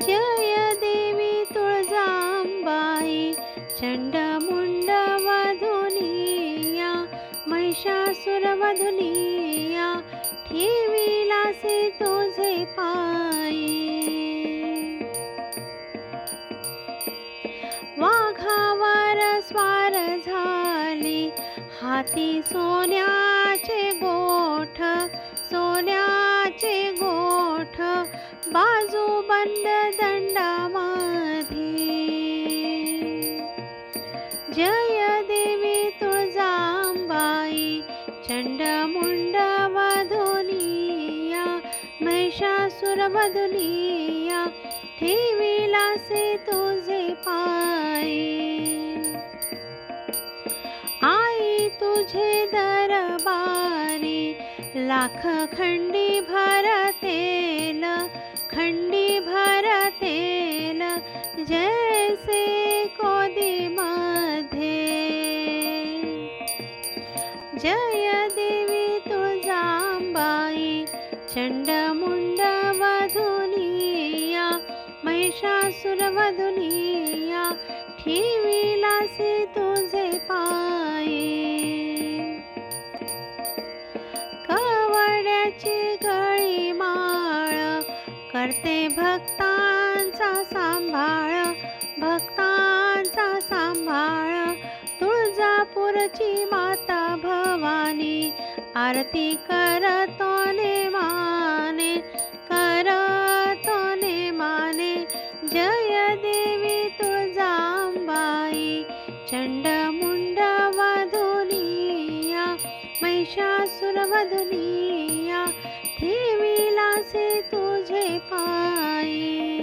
जय देवी तुळजांबाई चंडमुंड वधुनिया महिषासुरवधुनिया ठेविलासे तुझे पायी. वाघावर स्वार झाली हाती सोन्याचे गोठ सोन्या बाजू बंद दंडामध्ये जय देवी तुळजांबाई चंडमुंड वधुनिया महिषासुर वधुनिया ठेविलासे तुझे पाय. आई तुझे दरबारी लाख खंडी भरते खंडी भरतेल जैसे कोदी मध्ये जय देवी तुळजांबाई चंडमुंड वधुनिया महिषासुर वधुनिया ठेविलासे तुझे पायी। कवड्याची करते भक्तांचा सांभाळ भक्तांचा सांभाळ. तुळजापूरची माता भवानी आरती करतो ने माने करतो ने माने जय देवी तुळजांबाई चंडमुंड वधुनिया महिषासुर वधुनिया तू तुझे पाई